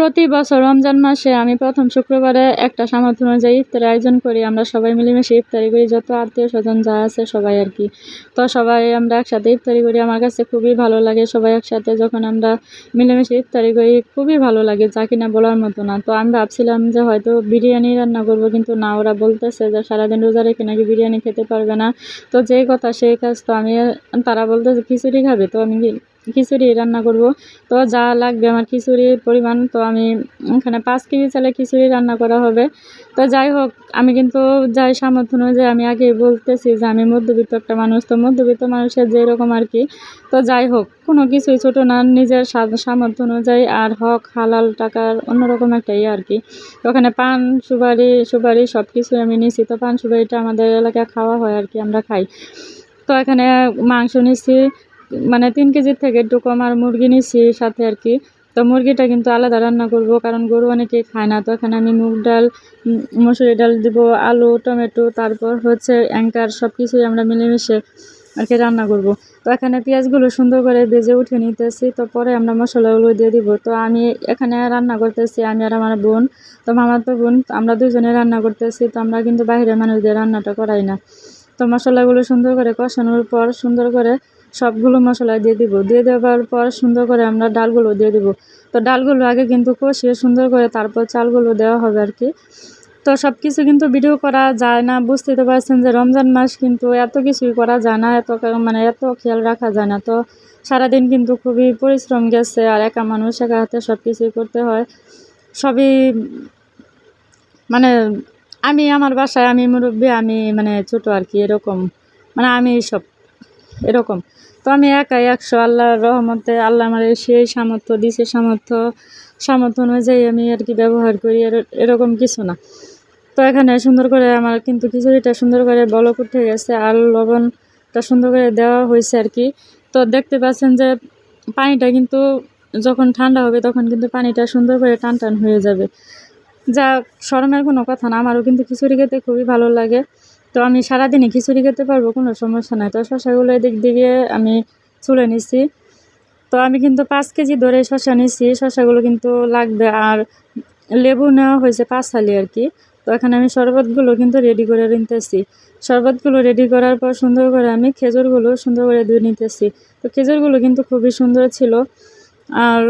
প্রতি বছর রমজান মাসে আমি প্রথম শুক্রবারে একটা সামর্থ্য অনুযায়ী ইফতারের আয়োজন করি। আমরা সবাই মিলেমিশে ইফতারি করি, যত আত্মীয় স্বজন যা আছে সবাই আর কি। তো সবাই আমরা একসাথে ইফতারি করি, আমার কাছে খুবই ভালো লাগে সবাই একসাথে যখন আমরা মিলেমিশে ইফতারি করি, খুবই ভালো লাগে যা কিনা বলার মতো না। তো আমি ভাবছিলাম যে হয়তো বিরিয়ানি রান্না করব, কিন্তু না, ওরা বলতেছে যে সারাদিন রোজা রেখে নাকি বিরিয়ানি খেতে পারবে না। তো যেই কথা সেই কাজ তো আমি, তারা বলতেছে, খিচুড়ি খাবে? তো আমি খিচুড়ি রান্না করব। তো যা লাগবে আমার খিচুড়ির পরিমাণ, তো আমি এখানে পাঁচ কেজি চালে খিচুড়ি রান্না করা হবে। তো যাই হোক, আমি কিন্তু যাই সামর্থ্য অনুযায়ী আমি আগে বলতেছি যে আমি মধ্যবিত্ত একটা মানুষ, তো মধ্যবিত্ত মানুষের যেরকম আর কি। তো যাই হোক, কোনো কিছুই ছোটো না, নিজের সামর্থ্য অনুযায়ী আর হক, হালাল টাকার অন্যরকম একটা ইয়ে আর কি। ওখানে পান, সুপারি সুপারি সব কিছুই আমি নিছি। তো পান, সুপারিটা আমাদের এলাকায় খাওয়া হয় আর কি, আমরা খাই। তো এখানে মাংস নিছি মানে তিন কেজির থেকে একটু কম আর মুরগি নিছি সাথে আর কি। তো মুরগিটা কিন্তু আলাদা রান্না করব, কারণ গরু অনেকে খায় না। তো এখানে আমি মুগ ডাল মসুরি ডাল দিব, আলু, টমেটো, তারপর হচ্ছে অ্যাঙ্কার সব কিছুই আমরা মিলেমিশে আর কি রান্না করব। তো এখানে পেঁয়াজগুলো সুন্দর করে ভেজে উঠে নিতেছি, তো পরে আমরা মশলাগুলো দিয়ে দিব। তো আমি এখানে রান্না করতেছি, আমি আর আমার বোন, তো মামার তো বোন আমরা দুজনে রান্না করতেছি, তো আমরা কিন্তু বাইরের মানুষদের রান্নাটা করাই না। তো মশলাগুলো সুন্দর করে কষানোর পর সুন্দর করে সবগুলো মশলা দিয়ে দিব। দিয়ে দেওয়ার পর সুন্দর করে আমরা ডালগুলো দিয়ে দিব। তো ডালগুলো আগে কিন্তু কষিয়ে সুন্দর করে তারপর চালগুলো দেওয়া হবে আর কি। তো সব কিছু কিন্তু ভিডিও করা যায় না। বুঝতে তো পারছেন যে রমজান মাস কিন্তু এত কিছুই করা যায় না। এত মানে এত খেয়াল রাখা যায় না। তো সারাদিন কিন্তু খুবই পরিশ্রম গেছে আর একা মানুষ একা হাতে সব কিছুই করতে হয়। সবই মানে আমি, আমার বাসায় আমি মুরব্বী, আমি মানে ছোট আর কি, এরকম। মানে আমি সব। এরকম। তো আমি একাই একশো আল্লাহর রহমতে আল্লাহ আমার সেই সামর্থ্য, দিছে সামর্থ্য সামর্থ্য অনুযায়ী আমি আর কি ব্যবহার করি, এর- এরকম কিছু না। তো এখানে সুন্দর করে আমার কিন্তু খিচুড়িটা সুন্দর করে বলক উঠে গেছে, আর লবণটা সুন্দর করে দেওয়া হয়েছে আর কি। তো দেখতে পাচ্ছেন যে পানিটা কিন্তু যখন ঠান্ডা হবে তখন কিন্তু পানিটা সুন্দর করে টান টান হয়ে যাবে। যা শরমের কোনো কথা না, আমারও কিন্তু খিচুড়ি খেতে খুবই ভালো লাগে। তো আমি সারাদিনই খিচুড়ি খেতে পারব, কোনো সমস্যা নাই। তো শশাগুলো এদিক দিকে আমি তুলে নিছি। তো আমি কিন্তু পাঁচ কেজি ধরে শশা নিছি শশাগুলো কিন্তু লাগবে আর লেবু নেওয়া হয়েছে পাঁচ হালি আর কি। তো এখানে আমি শরবতগুলো কিন্তু রেডি করে নিতেছি শরবতগুলো রেডি করার পর সুন্দর করে আমি খেজুরগুলো সুন্দর করে ধুয়ে নিতেছি। তো খেজুরগুলো কিন্তু খুবই সুন্দর ছিল। আর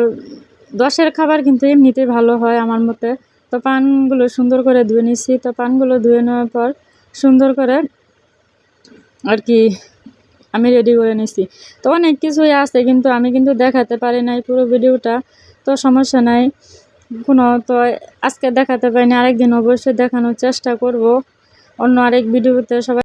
দশের খাবার কিন্তু এমনিতেই ভালো হয় আমার মতে। তো পানগুলো সুন্দর করে ধুয়ে নিছি। তো পানগুলো ধুয়ে নেওয়ার পর সুন্দর করে আর কি আমি রেডি করে নিছি। তো অনেক কিছুই আছে কিন্তু আমি কিন্তু দেখাতে পারি নাই পুরো ভিডিওটা, তো সমস্যা নাই। কোনো তো আজকে দেখাতে পারিনি, আরেকদিন অবশ্যই দেখানোর চেষ্টা করব। অন্য আরেক ভিডিওতে সবাই